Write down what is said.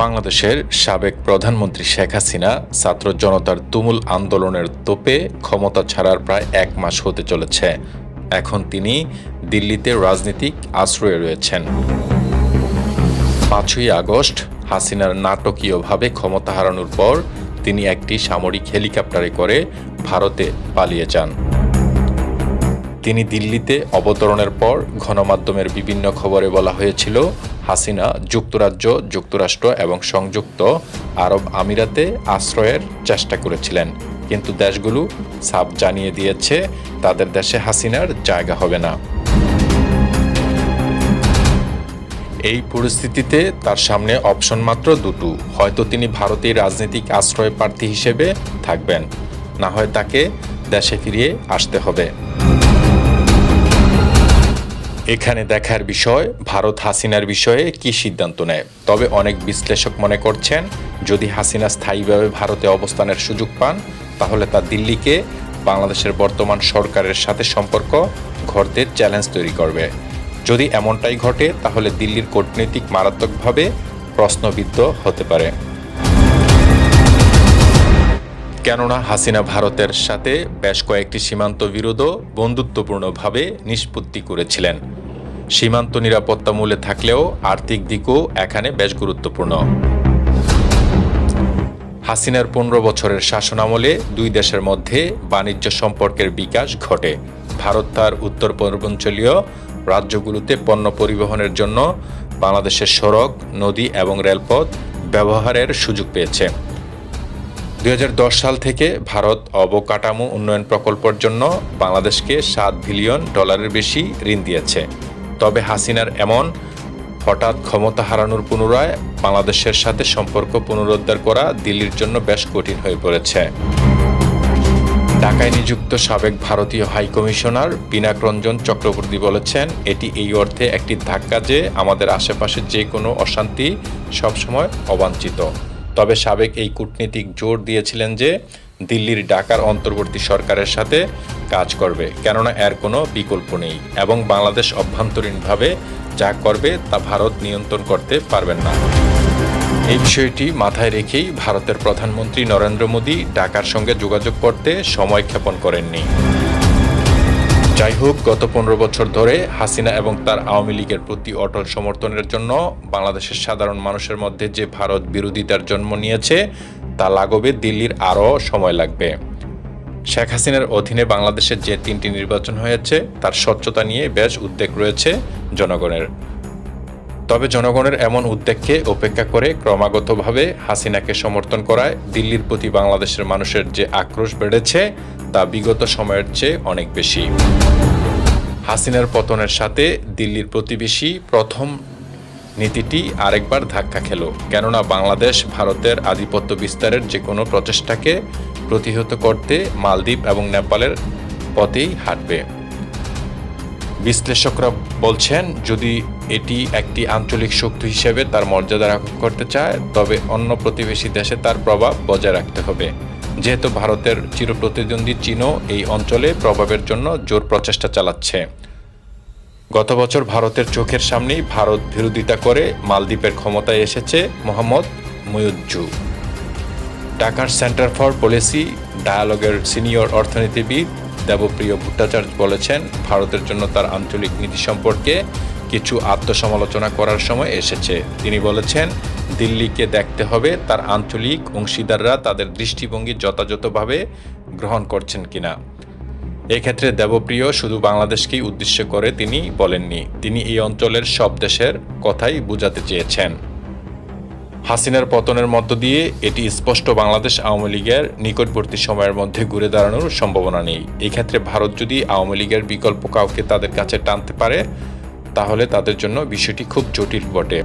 বাংলাদেশের সাবেক প্রধানমন্ত্রী শেখ হাসিনা ছাত্র জনতার তুমুল আন্দোলনের তোপে ক্ষমতা ছাড়ার প্রায় এক মাস হতে চলেছে। এখন তিনি দিল্লিতে রাজনৈতিক আশ্রয়ে রয়েছেন। পাঁচই আগস্ট হাসিনার নাটকীয়ভাবে ক্ষমতা হারানোর পর তিনি একটি সামরিক হেলিকপ্টারে করে ভারতে পালিয়ে যান। তিনি দিল্লিতে অবতরণের পর গণমাধ্যমের বিভিন্ন খবরে বলা হয়েছিল, হাসিনা যুক্তরাজ্য, যুক্তরাষ্ট্র এবং সংযুক্ত আরব আমিরাতে আশ্রয়ের চেষ্টা করেছিলেন। কিন্তু দেশগুলো সাপ জানিয়ে দিয়েছে, তাদের দেশে হাসিনার জায়গা হবে না। এই পরিস্থিতিতে তার সামনে অপশন মাত্র দুটো। হয়তো তিনি ভারতীয় রাজনৈতিক আশ্রয় প্রার্থী হিসেবে থাকবেন। না হয় তাকে দেশে ফিরিয়ে আসতে হবে। এখানে দেখার বিষয়, ভারত হাসিনার বিষয়ে কি সিদ্ধান্ত নেয়? তবে অনেক বিশ্লেষক মনে করছেন, যদি হাসিনা স্থায়ীভাবে ভারতে অবস্থানের সুযোগ পান, তাহলে তা দিল্লিকে বাংলাদেশের বর্তমান সরকারের সাথে সম্পর্ক ঘটতে চ্যালেঞ্জ তৈরি করবে। যদি এমনটাই ঘটে, তাহলে দিল্লির কূটনৈতিক মারাত্মকভাবে প্রশ্নবিদ্ধ হতে পারে। কেননা হাসিনা ভারতের সাথে বেশ কয়েকটি সীমান্ত বিরোধও বন্ধুত্বপূর্ণভাবে নিষ্পত্তি করেছিলেন। সীমান্ত নিরাপত্তা মূলে থাকলেও আর্থিক দিকও এখানে বেশ গুরুত্বপূর্ণ। হাসিনার পনেরো বছরের শাসনামলে দুই দেশের মধ্যে বাণিজ্য সম্পর্কের বিকাশ ঘটে। ভারত তার উত্তর পূর্বাঞ্চলীয় রাজ্যগুলোতে পণ্য পরিবহনের জন্য বাংলাদেশের সড়ক, নদী এবং রেলপথ ব্যবহারের সুযোগ পেয়েছে। দু হাজার দশ সাল থেকে ভারত অবকাঠামো উন্নয়ন প্রকল্পের জন্য বাংলাদেশকে সাত বিলিয়ন ডলারের বেশি ঋণ দিয়েছে। তবে হাসিনার এমন হঠাৎ ক্ষমতা হারানোর পুনরায় বাংলাদেশের সাথে সম্পর্ক পুনরুদ্ধার করা দিল্লির জন্য বেশ কঠিন হয়ে পড়েছে। ঢাকায় নিযুক্ত সাবেক ভারতীয় হাই কমিশনার পিনাক রঞ্জন চক্রবর্তী বলেছেন, এটি এই অর্থে একটি ধাক্কা যে আমাদের আশেপাশে যে কোনো অশান্তি সবসময় অবাঞ্ছিত। তবে সাবেক এই কূটনীতিক জোর দিয়েছিলেন যে দিল্লির ঢাকার অন্তর্বর্তী সরকারের সাথে কাজ করবে। কেননা এর কোনো বিকল্প নেই এবং বাংলাদেশ অভ্যন্তরীণভাবে যা করবে তা ভারত নিয়ন্ত্রণ করতে পারবেন না। এই বিষয়টি মাথায় রেখেই ভারতের প্রধানমন্ত্রী নরেন্দ্র মোদী ঢাকার সঙ্গে যোগাযোগ করতে সময় ক্ষেপণ করেননি। যাই হোক গত পনেরো বছর ধরে হাসিনা এবং তার আওয়ামী লীগের প্রতি অটল সমর্থনের জন্য বাংলাদেশের সাধারণ মানুষের মধ্যে যে ভারত বিরোধিতার জন্ম নিয়েছে, তা লাগবে দিল্লির আরও সময় লাগবে। শেখ হাসিনার অধীনে বাংলাদেশের যে তিনটি নির্বাচন হয়েছে, তার স্বচ্ছতা নিয়ে বেশ উদ্বেগ রয়েছে জনগণের। তবে জনগণের এমন উদ্বেগকে উপেক্ষা করে ক্রমাগতভাবে হাসিনাকে সমর্থন করায় দিল্লির প্রতি বাংলাদেশের মানুষের যে আক্রোশ বেড়েছে, তা বিগত সময়ের চেয়ে অনেক বেশি। হাসিনার পতনের সাথে দিল্লির প্রতিবেশী প্রথম নীতিটি আরেকবার ধাক্কা খেল। কেননা বাংলাদেশ ভারতের আধিপত্য বিস্তারের যে কোনো প্রচেষ্টাকে প্রতিহত করতে মালদ্বীপ এবং নেপালের পথেই হাঁটবে। বিশ্লেষকরা বলছেন, যদি এটি একটি আঞ্চলিক শক্তি হিসেবে তার মর্যাদা রক্ষা করতে চায়, তবে অন্য প্রতিবেশী দেশে তার প্রভাব বজায় রাখতে হবে। যেহেতু ভারতের চিরপ্রতিদ্বন্দ্বী চীনও এই অঞ্চলে প্রভাবের জন্য জোর প্রচেষ্টা চালাচ্ছে। গত বছর ভারতের চোখের সামনেই ভারত বিরোধিতা করে মালদ্বীপের ক্ষমতায় এসেছে মোহাম্মদ মুয়ুজ্জু ঢাকার সেন্টার ফর পলিসি ডায়ালগের সিনিয়র অর্থনীতিবিদ দেবপ্রিয় ভট্টাচার্য বলেছেন, ভারতের জন্য তার আঞ্চলিক নীতি সম্পর্কে কিছু আত্মসমালোচনা করার সময় এসেছে। তিনি বলেছেন, দিল্লিকে দেখতে হবে তার আঞ্চলিক অংশীদাররা তাদের দৃষ্টিভঙ্গি যথাযথভাবে গ্রহণ করছেন কিনা। এক্ষেত্রে দেবপ্রিয় শুধু বাংলাদেশকেই উদ্দেশ্য করে তিনি বলেননি। তিনি এই অঞ্চলের সব দেশের কথাই বোঝাতে চেয়েছেন। হাসিনার পতনের মধ্য দিয়ে এটি স্পষ্ট বাংলাদেশ আওয়ামী লীগের নিকটবর্তী সময়ের মধ্যে ঘুরে দাঁড়ানোর সম্ভাবনা নেই। এক্ষেত্রে ভারত যদি আওয়ামী লীগের বিকল্প কাউকে তাদের কাছে টানতে পারে, তাহলে তাদের জন্য বিষয়টি খুব জটিল বটে।